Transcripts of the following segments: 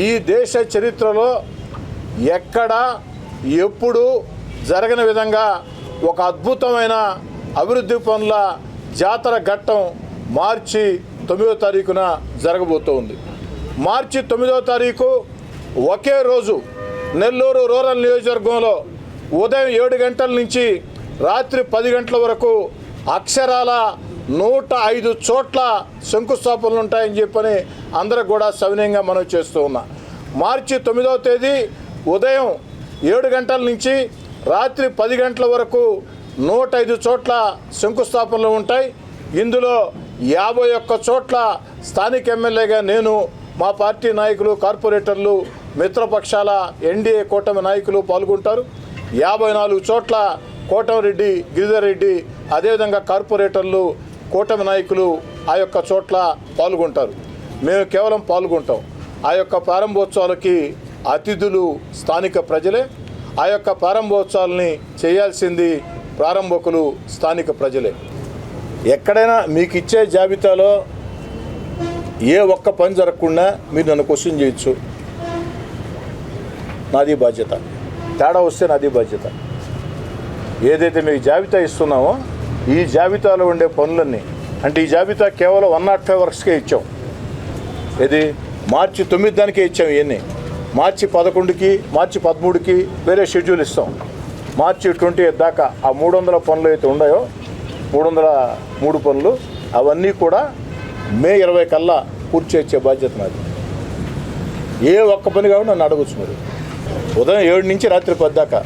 ఈ దేశ చరిత్రలో ఎక్కడ ఎప్పుడు జరగని విధంగా ఒక అద్భుతమైన అభివృద్ధి పనుల జాతర ఘట్టం మార్చి తొమ్మిదో తారీఖున జరగబోతోంది. మార్చి తొమ్మిదో తారీఖు ఒకే రోజు నెల్లూరు రూరల్ నియోజకవర్గంలో ఉదయం ఏడు గంటల నుంచి రాత్రి పది గంటల వరకు అక్షరాల నూట ఐదు చోట్ల శంకుస్థాపనలు ఉంటాయని చెప్పని అందరూ కూడా సవినయంగా మనం చేస్తూ ఉన్నా. మార్చి తొమ్మిదవ తేదీ ఉదయం ఏడు గంటల నుంచి రాత్రి పది గంటల వరకు నూట ఐదు చోట్ల శంకుస్థాపనలు ఉంటాయి. ఇందులో యాభై ఒక్క చోట్ల స్థానిక ఎమ్మెల్యేగా నేను మా పార్టీ నాయకులు కార్పొరేటర్లు మిత్రపక్షాల ఎన్డీఏ కూటమి నాయకులు పాల్గొంటారు. యాభై నాలుగు చోట్ల కోటమిరెడ్డి గిరిధర్ రెడ్డి అదేవిధంగా కార్పొరేటర్లు కూటమి నాయకులు ఆ యొక్క చోట్ల పాల్గొంటారు. మేము కేవలం పాల్గొంటాం. ఆ యొక్క ప్రారంభోత్సవాలకి అతిథులు స్థానిక ప్రజలే. ఆ యొక్క ప్రారంభోత్సవాలని చేయాల్సింది ప్రారంభకులు స్థానిక ప్రజలే. ఎక్కడైనా మీకు ఇచ్చే జాబితాలో ఏ ఒక్క పని జరగకుండా మీరు నన్ను క్వశ్చన్ చేయొచ్చు. నాది బాధ్యత. తేడా వస్తే నాది బాధ్యత. ఏదైతే మీకు జాబితా ఇస్తున్నామో ఈ జాబితాలో ఉండే పనులన్నీ అంటే ఈ జాబితా కేవలం వన్ నాట్ ఫైవ్ వర్క్స్కే ఇచ్చాం. ఇది మార్చి తొమ్మిది దానికే ఇచ్చాం ఇవన్నీ మార్చి పదకొండుకి మార్చి పదమూడుకి వేరే షెడ్యూల్ ఇస్తాం. మార్చి ట్వంటీ దాకా ఆ మూడు వందల పనులు అయితే ఉన్నాయో మూడు వందల మూడు పనులు అవన్నీ కూడా మే ఇరవై కల్లా పూర్తి చేసే బాధ్యత నాది. ఏ ఒక్క పని కాబట్టి నన్ను అడగచ్చు మీరు. ఉదయం ఏడు నుంచి రాత్రి పది దాకా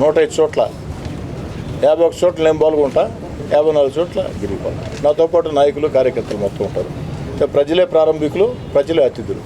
నూట ఐదు చోట్ల యాభై ఒక చోట్ల నేను పాల్గొంటా యాభై నాలుగు చోట్ల గిరిపాలి నాతో పాటు నాయకులు కార్యకర్తలు మొత్తం ఉంటారు. ప్రజలే ప్రారంభికులు ప్రజలే అతిథులు.